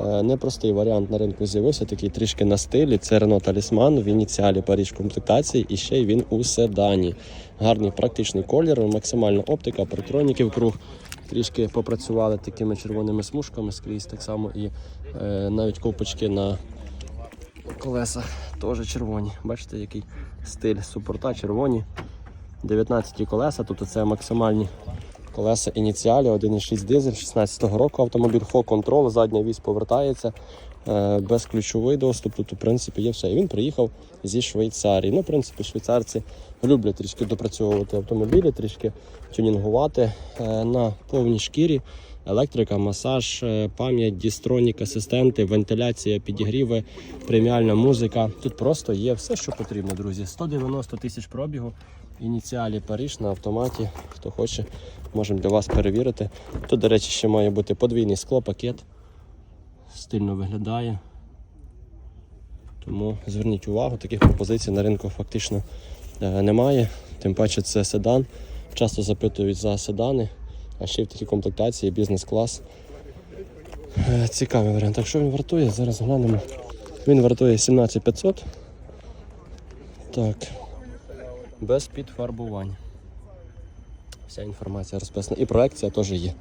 Е, Непростий варіант на ринку з'явився, такий трішки на стилі. Це Renault Talisman в ініціалі Паріж комплектації і ще й він у седані. Гарний практичний колір, максимальна оптика, парктроніків круг. Трішки попрацювали такими червоними смужками скрізь, так само і е, навіть ковпочки на колесах теж червоні. Бачите, який стиль супорта червоні. 19 колеса, тобто це максимальні колеса ініціалі, 1,6 дизель 16-го року автомобіль, хо контрол, задня вісь повертається, безключовий доступ. Тут, в принципі, є все. І він приїхав зі Швейцарії. Ну, в принципі, швейцарці люблять трішки допрацьовувати автомобілі, трішки тюнінгувати е, на повній шкірі. Електрика, масаж, е, пам'ять, дістронік, асистенти, вентиляція, підігріви, преміальна музика. Тут просто є все, що потрібно, друзі. 190 тисяч пробігу. Ініціалі Париж на автоматі. Хто хоче, можемо для вас перевірити. Тут, до речі, ще має бути подвійний склопакет. Стильно виглядає. Тому зверніть увагу, таких пропозицій на ринку фактично е, немає. Тим паче це седан. Часто запитують за седани, а ще в такій комплектації бізнес-клас. Е, Цікавий варіант. Так що він вартує? Зараз глянемо. Він вартує 17500. Так. Без підфарбувань. Вся інформація розписана. І проекція теж є.